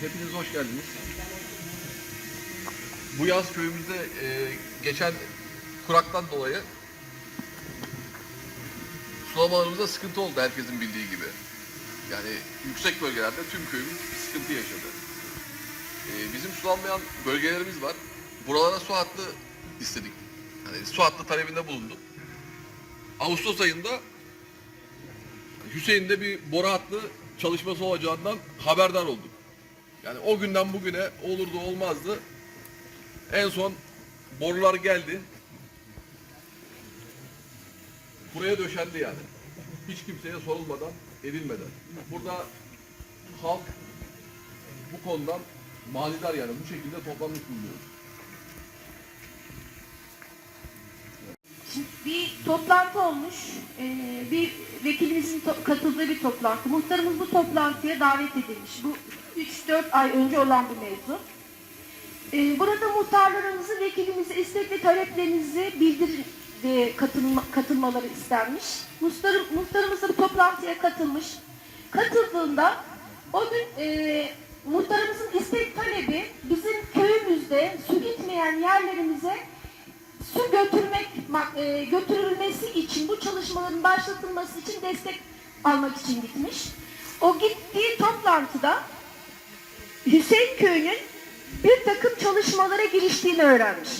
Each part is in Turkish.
Hepiniz hoş geldiniz. Bu yaz köyümüzde e, geçen kuraktan dolayı sulamalarımızda sıkıntı oldu herkesin bildiği gibi. Yani yüksek bölgelerde tüm köyümüz sıkıntı yaşadı. E, bizim sulanmayan bölgelerimiz var. Buralara su hattı istedik. Yani su hattı talebinde bulunduk. Ağustos ayında Hüseyin'de bir boru hattı çalışması olacağından haberdar olduk. Yani o günden bugüne olurdu olmazdı. En son borular geldi. Buraya döşendi yani. Hiç kimseye sorulmadan, edilmeden. Burada halk bu konudan manidar yani bu şekilde toplanmış bulunuyoruz. Bir toplantı olmuş. Ee, bir vekilimizin katıldığı bir toplantı. Muhtarımız bu toplantıya davet edilmiş. Bu 3-4 ay önce olan bir mevzu. Ee, burada muhtarlarımızı, vekilimize istek ve taleplerinizi bildir e, katılma, katılmaları istenmiş. Muhtarım, muhtarımız da toplantıya katılmış. Katıldığında o gün e, muhtarımızın istek talebi bizim köyümüzde su gitmeyen yerlerimize su götürmek e, götürülmesi için bu çalışmaların başlatılması için destek almak için gitmiş. O gittiği toplantıda Hüseyin Köyü'nün bir takım çalışmalara giriştiğini öğrenmiş.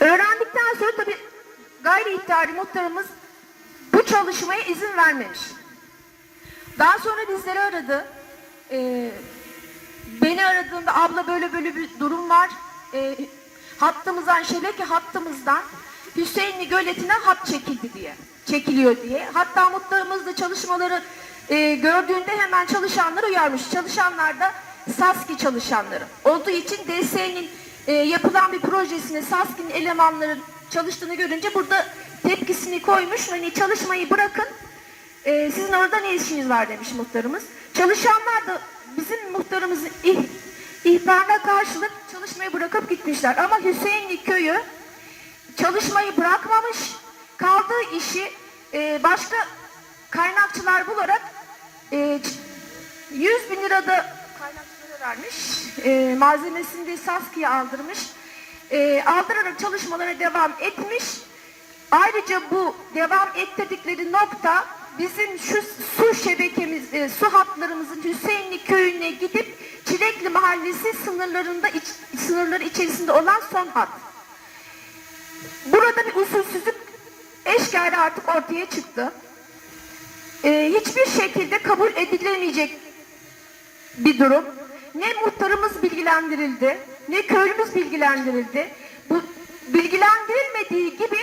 Öğrendikten sonra tabii gayri ihtiyari muhtarımız bu çalışmaya izin vermemiş. Daha sonra bizleri aradı. Ee, beni aradığında abla böyle böyle bir durum var. Ee, hattımızdan, şebeke hattımızdan Hüseyinli Göleti'ne hat çekildi diye. Çekiliyor diye. Hatta muhtarımız da çalışmaları e, gördüğünde hemen çalışanları uyarmış. Çalışanlar da SASKİ çalışanları. Olduğu için DSE'nin e, yapılan bir projesine SASKİ'nin elemanların çalıştığını görünce burada tepkisini koymuş. Hani çalışmayı bırakın ee, sizin orada ne işiniz var demiş muhtarımız. Çalışanlar da bizim muhtarımızın ih, ihbarına karşılık çalışmayı bırakıp gitmişler. Ama Hüseyinli köyü çalışmayı bırakmamış, kaldığı işi e, başka kaynakçılar bularak e, 100 bin lirada kaynakçılara vermiş, e, malzemesini de Saski'ye aldırmış, e, aldırarak çalışmalara devam etmiş. Ayrıca bu devam ettirdikleri nokta bizim şu su şebekemiz, e, su hatlarımızın Hüseyinli köyüne gidip Çilekli Mahallesi sınırlarında iç- sınırları içerisinde olan son hat. Burada bir usulsüzlük eşkali artık ortaya çıktı. E, hiçbir şekilde kabul edilemeyecek bir durum. Ne muhtarımız bilgilendirildi, ne köylümüz bilgilendirildi. Bu bilgilendirilmediği gibi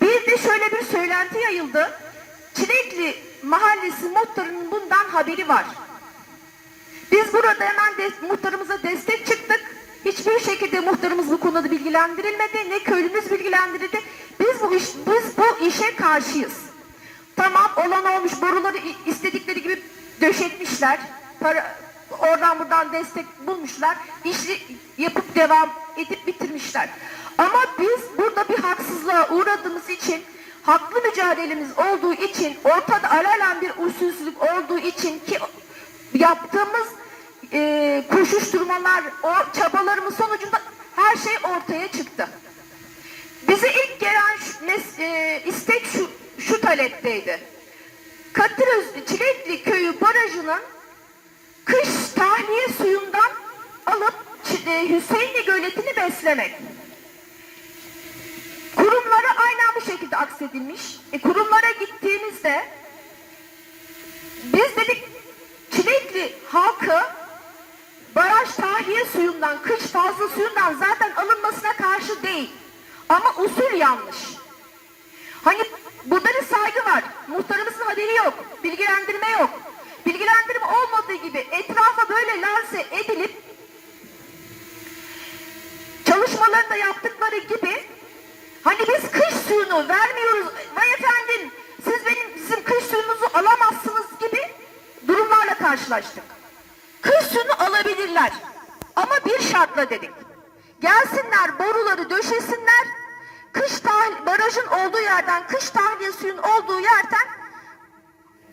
bir de şöyle bir söylenti yayıldı. Çilekli mahallesi muhtarının bundan haberi var. Biz burada hemen de, muhtarımıza destek çıktık. Hiçbir şekilde muhtarımız bu konuda bilgilendirilmedi. Ne köylümüz bilgilendirildi. Biz bu iş, biz bu işe karşıyız. Tamam olan olmuş boruları istedikleri gibi döşetmişler. Para, oradan buradan destek bulmuşlar. İşi yapıp devam edip bitirmişler. Ama biz burada bir haksızlığa uğradığımız için haklı mücadelemiz olduğu için ortada alalen bir usulsüzlük olduğu için ki yaptığımız e, koşuşturmalar, o çabalarımız sonucunda her şey ortaya çıktı. Bize ilk gelen şu- e, istek şu, şu talepteydi. Katıröz Çilekli Köyü Barajı'nın kış tahliye suyundan alıp e, Hüseyinli Göleti'ni beslemek. Kurumlara aynen bu şekilde aksedilmiş. E, kurumlara gittiğimizde biz dedik Çilekli halkı baraj tahliye suyundan, kış fazla suyundan zaten alınmasına karşı değil. Ama usul yanlış. Burada bir saygı var. Muhtarımızın haberi yok. Bilgilendirme yok. Bilgilendirme olmadığı gibi etrafa böyle lanse edilip çalışmalarında yaptıkları gibi hani biz kış suyunu vermiyoruz. Vay efendim siz benim bizim kış suyumuzu alamazsınız gibi durumlarla karşılaştık. Kış suyunu alabilirler. Ama bir şartla dedik. Gelsinler boruları döşesinler. Kış tah- barajın olduğu yerden, kış tahliye suyun olduğu yerden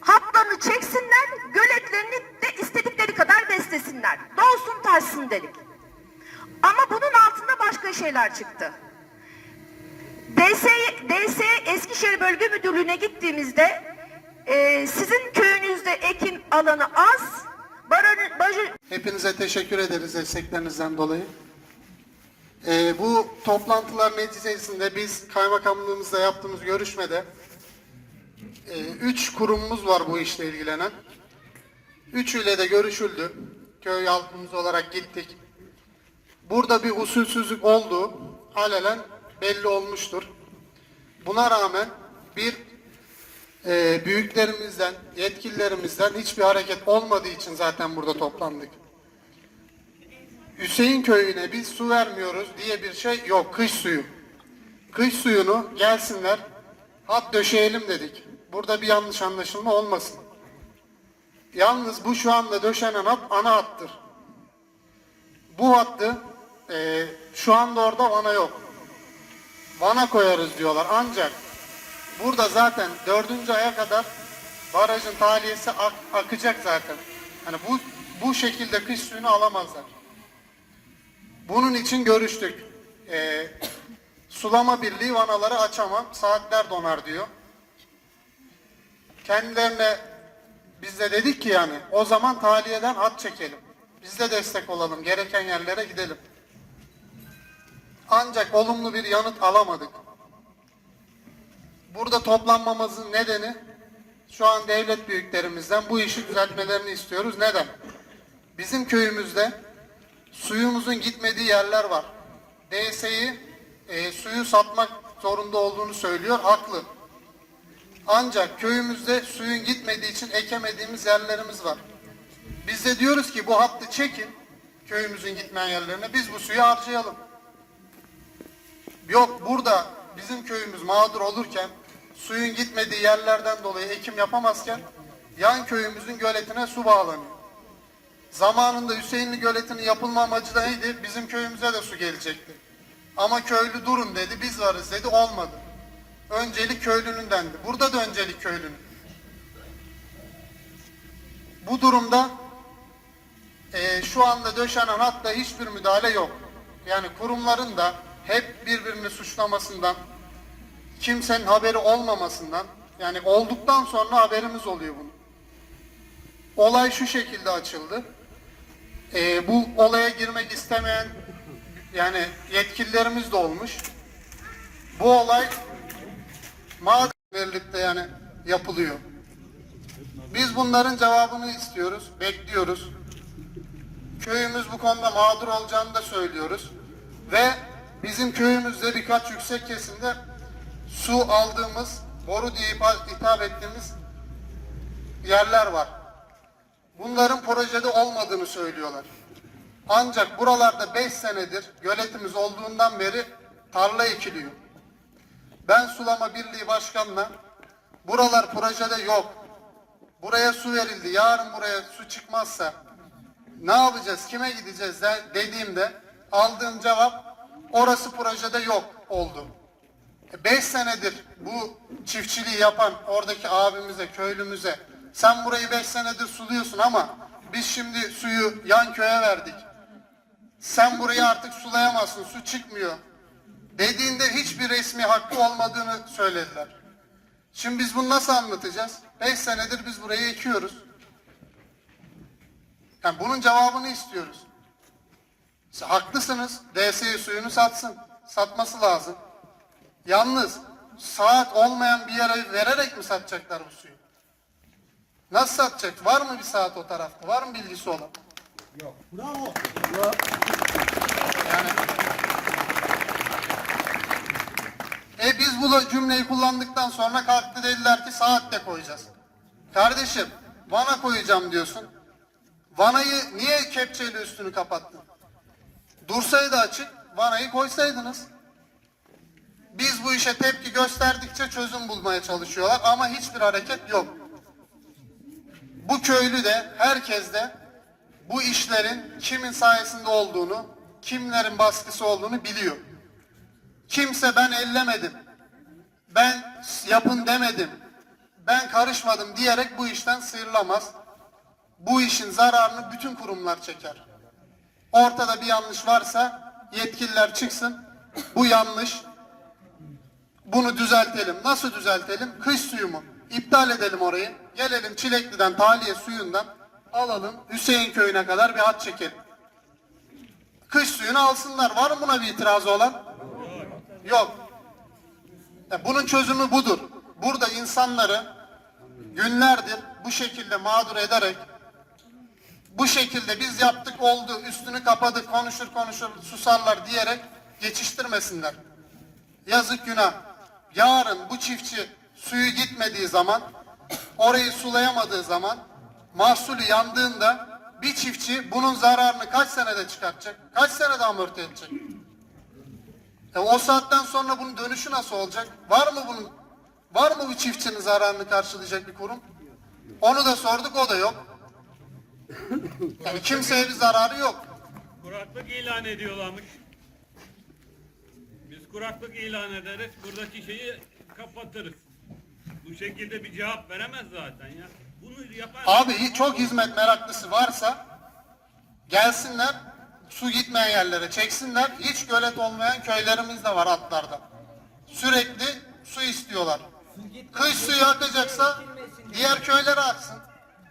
hatlarını çeksinler, göletlerini de istedikleri kadar gelsin dedik. Ama bunun altında başka şeyler çıktı. DS, DS Eskişehir Bölge Müdürlüğü'ne gittiğimizde e, sizin köyünüzde ekim alanı az, baraj, baraj, Hepinize teşekkür ederiz desteklerinizden dolayı. Ee, bu toplantılar neticesinde biz kaymakamlığımızla yaptığımız görüşmede e, üç kurumumuz var bu işle ilgilenen. Üçüyle de görüşüldü. Köy halkımız olarak gittik. Burada bir usulsüzlük olduğu alelen belli olmuştur. Buna rağmen bir e, büyüklerimizden, yetkililerimizden hiçbir hareket olmadığı için zaten burada toplandık. Hüseyin köyüne biz su vermiyoruz diye bir şey yok. Kış suyu. Kış suyunu gelsinler hat döşeyelim dedik. Burada bir yanlış anlaşılma olmasın. Yalnız bu şu anda döşenen hat ana hattır. Bu hattı e, şu anda orada vana yok. Vana koyarız diyorlar. Ancak burada zaten dördüncü aya kadar barajın tahliyesi ak- akacak zaten. Hani bu bu şekilde kış suyunu alamazlar. Bunun için görüştük. Ee, sulama birliği vanaları açamam, saatler donar diyor. Kendilerine biz de dedik ki yani o zaman tahliyeden hat çekelim. Biz de destek olalım, gereken yerlere gidelim. Ancak olumlu bir yanıt alamadık. Burada toplanmamızın nedeni şu an devlet büyüklerimizden bu işi düzeltmelerini istiyoruz. Neden? Bizim köyümüzde suyumuzun gitmediği yerler var. DS'yi e, suyu satmak zorunda olduğunu söylüyor. Haklı. Ancak köyümüzde suyun gitmediği için ekemediğimiz yerlerimiz var. Biz de diyoruz ki bu hattı çekin köyümüzün gitmeyen yerlerine biz bu suyu harcayalım. Yok burada bizim köyümüz mağdur olurken suyun gitmediği yerlerden dolayı ekim yapamazken yan köyümüzün göletine su bağlanıyor. Zamanında Hüseyinli göletinin yapılma amacı da neydi? Bizim köyümüze de su gelecekti. Ama köylü durun dedi, biz varız dedi, olmadı. Öncelik köylünün dendi. Burada da öncelik köylünün. Bu durumda e, şu anda döşenen hatta hiçbir müdahale yok. Yani kurumların da hep birbirini suçlamasından, kimsenin haberi olmamasından, yani olduktan sonra haberimiz oluyor bunun. Olay şu şekilde açıldı. Ee, bu olaya girmek istemeyen yani yetkililerimiz de olmuş. Bu olay verilip de yani yapılıyor. Biz bunların cevabını istiyoruz, bekliyoruz. Köyümüz bu konuda mağdur olacağını da söylüyoruz. Ve bizim köyümüzde birkaç yüksek kesimde su aldığımız, boru diye hitap ettiğimiz yerler var. Bunların projede olmadığını söylüyorlar. Ancak buralarda 5 senedir göletimiz olduğundan beri tarla ekiliyor. Ben Sulama Birliği Başkanı'na buralar projede yok. Buraya su verildi. Yarın buraya su çıkmazsa ne yapacağız? Kime gideceğiz de, dediğimde aldığım cevap orası projede yok oldu. 5 senedir bu çiftçiliği yapan oradaki abimize, köylümüze sen burayı 5 senedir suluyorsun ama biz şimdi suyu yan köye verdik. Sen burayı artık sulayamazsın, su çıkmıyor. Dediğinde hiçbir resmi hakkı olmadığını söylediler. Şimdi biz bunu nasıl anlatacağız? 5 senedir biz burayı ekiyoruz. Yani bunun cevabını istiyoruz. Siz haklısınız. DSE suyunu satsın. Satması lazım. Yalnız saat olmayan bir yere vererek mi satacaklar bu suyu? Nasıl satacak? Var mı bir saat o tarafta? Var mı bilgisi olan? Yok. Bravo. Yani E biz bu cümleyi kullandıktan sonra kalktı dediler ki saat de koyacağız. Kardeşim vana koyacağım diyorsun. Vanayı niye kepçeyle üstünü kapattın? Dursaydı açık vanayı koysaydınız. Biz bu işe tepki gösterdikçe çözüm bulmaya çalışıyorlar ama hiçbir hareket yok. Bu köylü de herkes de bu işlerin kimin sayesinde olduğunu, kimlerin baskısı olduğunu biliyor. Kimse ben ellemedim, ben yapın demedim, ben karışmadım diyerek bu işten sıyrılamaz. Bu işin zararını bütün kurumlar çeker. Ortada bir yanlış varsa yetkililer çıksın. Bu yanlış. Bunu düzeltelim. Nasıl düzeltelim? Kış suyu mu? İptal edelim orayı. Gelelim Çilekli'den, Taliye suyundan alalım. Hüseyin köyüne kadar bir hat çekelim. Kış suyunu alsınlar. Var mı buna bir itirazı olan? Yok. E, Bunun çözümü budur. Burada insanları günlerdir bu şekilde mağdur ederek bu şekilde biz yaptık oldu üstünü kapadık konuşur konuşur susarlar diyerek geçiştirmesinler. Yazık günah. Yarın bu çiftçi suyu gitmediği zaman orayı sulayamadığı zaman mahsulü yandığında bir çiftçi bunun zararını kaç senede çıkartacak? Kaç senede amorti edecek? E o saatten sonra bunun dönüşü nasıl olacak? Var mı bunun? Var mı bu çiftçinin zararını karşılayacak bir kurum? Onu da sorduk o da yok. Yani kimseye bir zararı yok. Kuraklık ilan ediyorlarmış. Biz kuraklık ilan ederiz, buradaki şeyi kapatırız. Bu şekilde bir cevap veremez zaten ya. Bunu yapan... Abi çok hizmet meraklısı varsa gelsinler su gitmeyen yerlere çeksinler. Hiç gölet olmayan köylerimiz de var atlarda. Sürekli su istiyorlar. Kış suyu akacaksa diğer köylere aksın.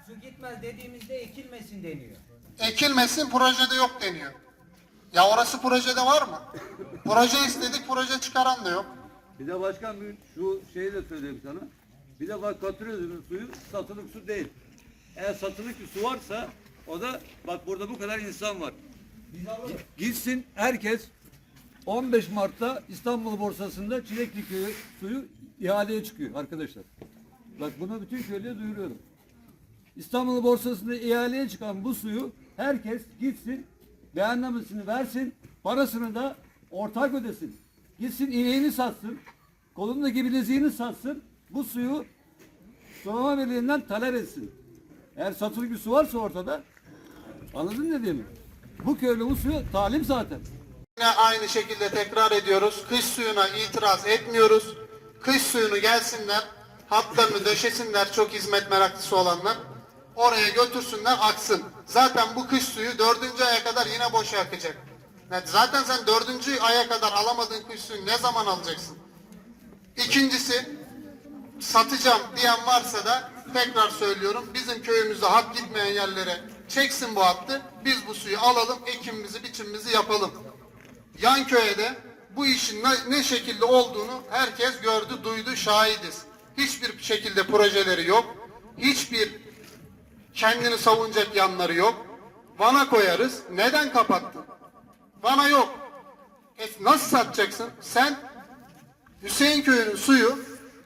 Su gitmez dediğimizde ekilmesin deniyor. Ekilmesin projede yok deniyor. Ya orası projede var mı? Proje istedik proje çıkaran da yok. Bir de başkan bir şu şeyi de söyleyeyim sana. Bir de bak katılıyorsunuz suyu satılık su değil. Eğer satılık bir su varsa o da bak burada bu kadar insan var. Gitsin herkes 15 Mart'ta İstanbul borsasında Çilekli köyü suyu ihaleye çıkıyor arkadaşlar. Bak bunu bütün köylüye duyuruyorum. İstanbul borsasında ihaleye çıkan bu suyu herkes gitsin beyannamesini versin parasını da ortak ödesin. Gitsin ineğini satsın kolundaki bileziğini satsın bu suyu sulama birliğinden talep etsin. Eğer satılık bir su varsa ortada anladın ne diyeyim? Bu köylü bu suyu talim zaten. Yine aynı şekilde tekrar ediyoruz. Kış suyuna itiraz etmiyoruz. Kış suyunu gelsinler, hatlarını döşesinler çok hizmet meraklısı olanlar. Oraya götürsünler aksın. Zaten bu kış suyu dördüncü aya kadar yine boşa akacak. Yani Zaten sen dördüncü aya kadar alamadığın kış suyunu ne zaman alacaksın? İkincisi satacağım diyen varsa da tekrar söylüyorum bizim köyümüzde hak gitmeyen yerlere çeksin bu hattı. Biz bu suyu alalım, ekimimizi, biçimimizi yapalım. Yan köye de bu işin ne, ne şekilde olduğunu herkes gördü, duydu, şahidiz. Hiçbir şekilde projeleri yok. Hiçbir kendini savunacak yanları yok. Vana koyarız. Neden kapattın? Vana yok. E, nasıl satacaksın? Sen Hüseyin köyünün suyu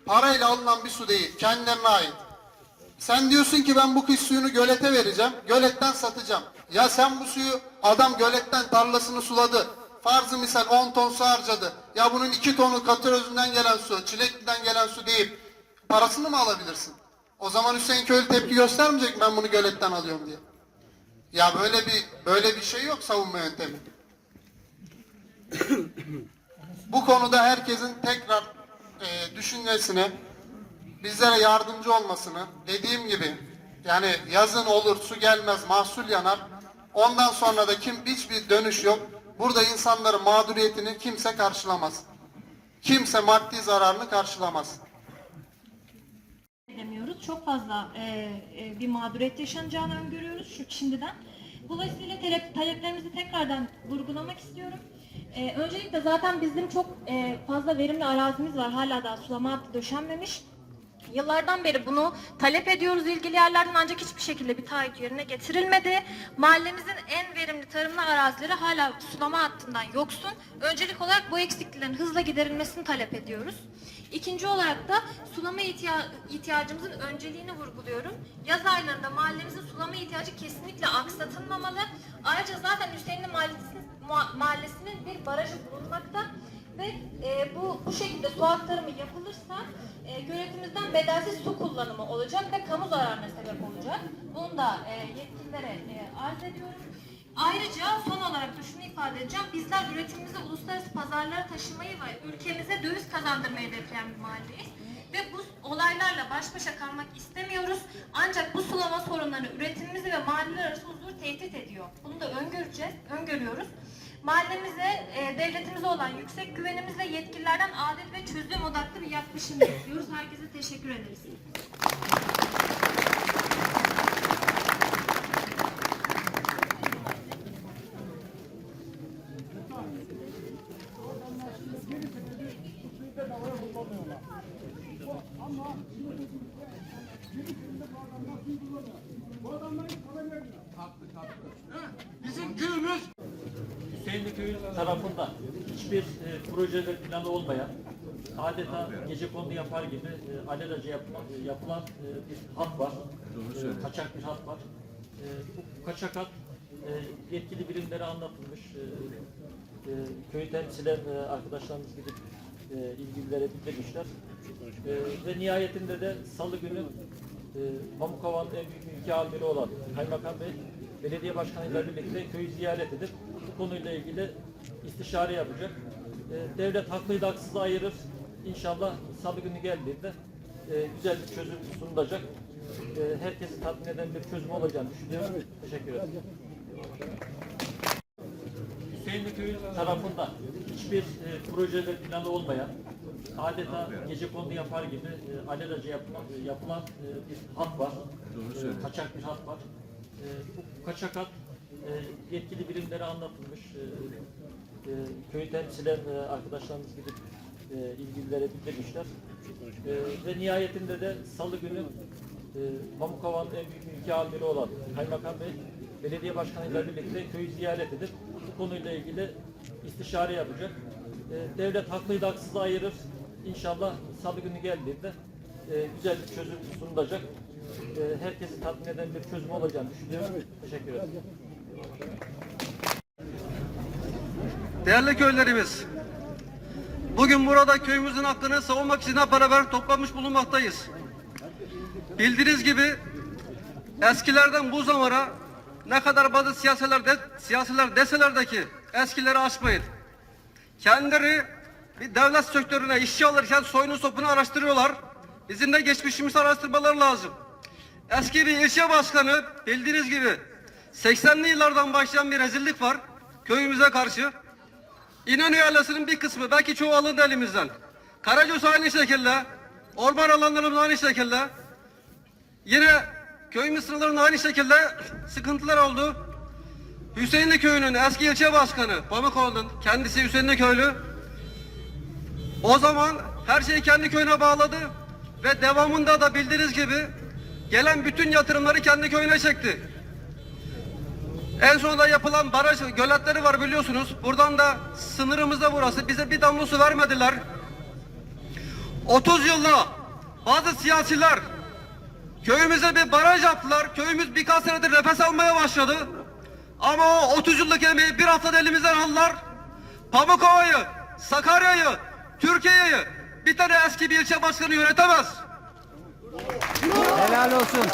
parayla alınan bir su değil. Kendilerine ait. Sen diyorsun ki ben bu kış suyunu gölete vereceğim. Göletten satacağım. Ya sen bu suyu adam göletten tarlasını suladı. Farzı misal 10 ton su harcadı. Ya bunun 2 tonu katır özünden gelen su, çilekliden gelen su değil. Parasını mı alabilirsin? O zaman Hüseyin köylü tepki göstermeyecek mi ben bunu göletten alıyorum diye. Ya böyle bir böyle bir şey yok savunma yöntemi. Bu konuda herkesin tekrar e, düşünmesini, bizlere yardımcı olmasını, dediğim gibi yani yazın olur, su gelmez, mahsul yanar. Ondan sonra da kim hiçbir dönüş yok. Burada insanların mağduriyetini kimse karşılamaz. Kimse maddi zararını karşılamaz. edemiyoruz. Çok fazla e, e, bir mağduriyet yaşanacağını öngörüyoruz şu şimdiden. Vesileyle talep, taleplerimizi tekrardan vurgulamak istiyorum. E, öncelikle zaten bizim çok e, fazla verimli arazimiz var. Hala daha sulama hattı döşenmemiş. Yıllardan beri bunu talep ediyoruz ilgili yerlerden ancak hiçbir şekilde bir taahhüt yerine getirilmedi. Mahallemizin en verimli tarımlı arazileri hala sulama hattından yoksun. Öncelik olarak bu eksikliklerin hızla giderilmesini talep ediyoruz. İkinci olarak da sulama ihtiya- ihtiyacımızın önceliğini vurguluyorum. Yaz aylarında mahallemizin sulama ihtiyacı kesinlikle aksatılmamalı. Ayrıca zaten Hüseyinli Mahallesi'nin, mahallesinin bir barajı bulunmakta ve e, bu bu şekilde su aktarımı yapılırsa e, göletimizden bedelsiz su kullanımı olacak ve kamu zararına sebep olacak. Bunu da e, yetkililere e, arz ediyorum. Ayrıca son olarak da şunu ifade edeceğim. Bizler üretimimizi uluslararası pazarlara taşımayı ve ülkemize döviz kazandırmayı hedefleyen bir mahalleyiz. Ve bu olaylarla baş başa kalmak istemiyoruz. Ancak bu sulama sorunları üretimimizi ve mahalleler arası huzuru tehdit ediyor. Bunu da öngöreceğiz. Öngör öngörüyoruz. Mahallemize, e, devletimize olan yüksek güvenimizle yetkililerden adil ve çözüm odaklı bir yaklaşım bekliyoruz. Herkese teşekkür ederiz. Hüseyinli Köyü tarafında hiçbir e, proje ve planı olmayan, adeta gece kondu yapar gibi e, alelacele yapılan, yapılan e, bir hat var. E, kaçak bir hat var. E, bu kaçak hat e, yetkili birimlere anlatılmış. E, e, köyü temsilen e, arkadaşlarımız gidip e, ilgililere bildirmişler. E, ve nihayetinde de salı günü e, Pamukova'nın en büyük ülke amiri olan Kaymakam Bey belediye başkanıyla birlikte köyü ziyaret edip bu konuyla ilgili istişare yapacak. E, devlet haklıydı haksızı ayırır. İnşallah salı günü geldiğinde e, güzel bir çözüm sunulacak. E, herkesi tatmin eden bir çözüm olacağını düşünüyorum. Teşekkür ederim. Hüseyinli Köyü tarafında hiçbir e, proje ve planı olmayan, adeta gece kondu yapar gibi e, alelacele yapılan, yapılan e, bir hat var. E, kaçak bir hat var. E, bu kaçak hat e, yetkili birimlere anlatılmış. E, e, köyü temsilen e, arkadaşlarımız gidip e, ilgililere bildirmişler. E, ve nihayetinde de salı günü e, Pamukova'nın en büyük ülke amiri olan Kaymakam Bey belediye başkanıyla birlikte köyü ziyaret edip bu konuyla ilgili istişare yapacak. E, devlet haklıydı haksızı ayırır. İnşallah salı günü geldiğinde e, güzel bir çözüm sunulacak. E, herkesi tatmin eden bir çözüm olacağını düşünüyorum. Teşekkür ederim. Değerli köylerimiz, bugün burada köyümüzün hakkını savunmak için hep beraber toplanmış bulunmaktayız. Bildiğiniz gibi eskilerden bu zamana ne kadar bazı siyasiler, de, siyasiler deseler de ki eskileri açmayın. Kendileri bir devlet sektörüne işçi alırken soyunu sopunu araştırıyorlar. Bizim de geçmişimizi araştırmaları lazım. Eski bir ilçe başkanı bildiğiniz gibi 80'li yıllardan başlayan bir rezillik var köyümüze karşı. İnönü Yalası'nın bir kısmı belki çoğu alındı elimizden. Karagöz aynı şekilde, orman alanlarımız aynı şekilde. Yine köyümüz sınırlarında aynı şekilde sıkıntılar oldu. Hüseyinli Köyü'nün eski ilçe başkanı Pamukoğlu'nun kendisi Hüseyinli Köylü. O zaman her şeyi kendi köyüne bağladı ve devamında da bildiğiniz gibi gelen bütün yatırımları kendi köyüne çekti. En sonunda yapılan baraj göletleri var biliyorsunuz. Buradan da sınırımızda burası. Bize bir damla su vermediler. 30 yılda bazı siyasiler köyümüze bir baraj yaptılar. Köyümüz birkaç senedir nefes almaya başladı. Ama o 30 yıllık emeği bir haftada elimizden aldılar. Pamukova'yı, Sakarya'yı, Türkiye'yi bir tane eski bir ilçe başkanı yönetemez. Helal olsun.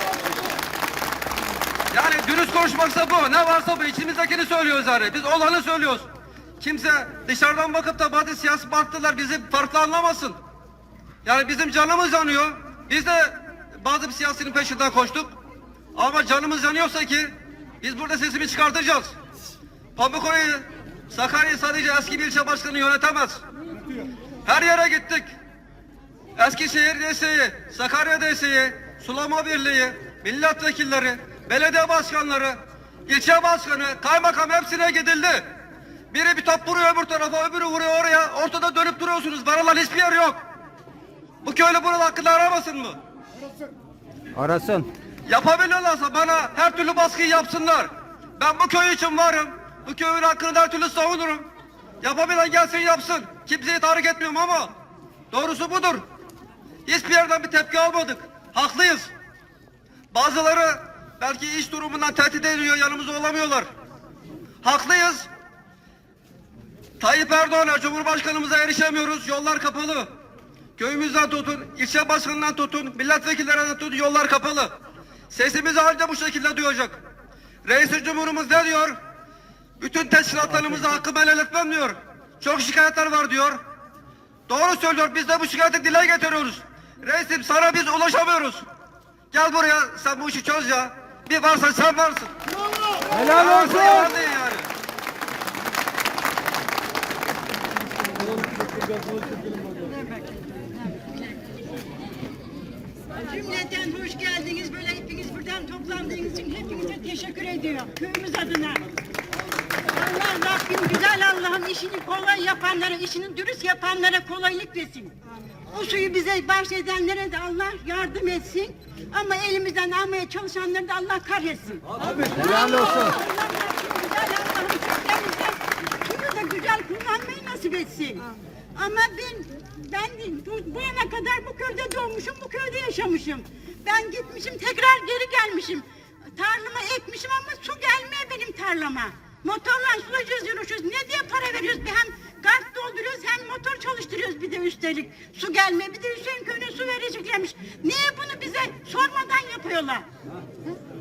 Yani dürüst konuşmaksa bu. Ne varsa bu. İçimizdekini söylüyoruz yani. Biz olanı söylüyoruz. Kimse dışarıdan bakıp da bazı siyasi partiler bizi farklı anlamasın. Yani bizim canımız yanıyor. Biz de bazı bir siyasinin peşinden koştuk. Ama canımız yanıyorsa ki biz burada sesimi çıkartacağız. Pamukova'yı, Sakarya'yı sadece eski bir ilçe başkanı yönetemez. Her yere gittik. Eskişehir DSİ, Sakarya DSİ, Sulama Birliği, milletvekilleri, belediye başkanları, ilçe başkanı, kaymakam hepsine gidildi. Biri bir top vuruyor öbür tarafa, öbürü vuruyor oraya. Ortada dönüp duruyorsunuz. Varılan hiçbir yer yok. Bu köylü bunun hakkını aramasın mı? Arasın. Yapabiliyorlarsa bana her türlü baskıyı yapsınlar. Ben bu köy için varım. Bu köyün hakkını her türlü savunurum. Yapabilen gelsin yapsın. Kimseyi tahrik etmiyorum ama doğrusu budur. Hiçbir yerden bir tepki almadık. Haklıyız. Bazıları belki iş durumundan tehdit ediliyor, yanımızda olamıyorlar. Haklıyız. Tayyip Erdoğan'a, Cumhurbaşkanımıza erişemiyoruz. Yollar kapalı. Köyümüzden tutun, ilçe başkanından tutun, milletvekillerinden tutun yollar kapalı. Sesimiz halde bu şekilde duyacak. Reis Cumhurumuz ne diyor? Bütün teşkilatlarımızda hakkımı helal etmem diyor. Çok şikayetler var diyor. Doğru söylüyor. Biz de bu şikayeti dile getiriyoruz. Reisim sana biz ulaşamıyoruz. Gel buraya sen bu işi çöz ya. Bir varsa sen varsın. Helal olsun. Helal olsun. Yani. Thank you. Cümleten hoş geldiniz. Böyle hepiniz buradan toplandığınız için hepinize teşekkür ediyorum. Köyümüz adına. Allah Rabbim güzel Allah'ım işini kolay yapanlara, işini dürüst yapanlara kolaylık versin. O suyu bize bahşedenlere de Allah yardım etsin. Ama elimizden almaya çalışanları da Allah kahretsin. Helal olsun. Allah Rabbim güzel suyu da güzel kullanmayı nasip etsin. Ama ben ben bu, yana kadar bu köyde doğmuşum, bu köyde yaşamışım. Ben gitmişim, tekrar geri gelmişim. Tarlama ekmişim ama su gelmiyor benim tarlama. Motorla sulayacağız, yürüyüşüz. Ne diye para veriyoruz? Bir hem kart dolduruyoruz hem motor çalıştırıyoruz bir de üstelik. Su gelmiyor. Bir de Hüseyin köyüne su vereceklermiş. Niye bunu bize sormadan yapıyorlar?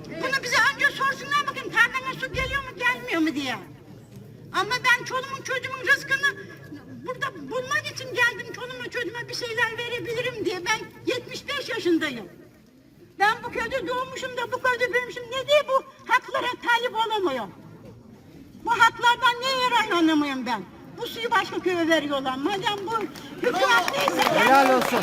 Bunu bize önce sorsunlar bakın tarlana su geliyor mu gelmiyor mu diye. Ama ben çoluğumun çocuğumun rızkını burada bulmak için geldim. Çoluğuma çocuğuma bir şeyler verebilirim diye. Ben 75 yaşındayım. Ben bu köyde doğmuşum da bu köyde büyümüşüm. Ne diye bu haklara talip olamıyorum? Bu haklardan ne yararlanamıyorum ben? Bu suyu başka köye veriyorlar. Madem bu hükümet neyse... Helal olsun.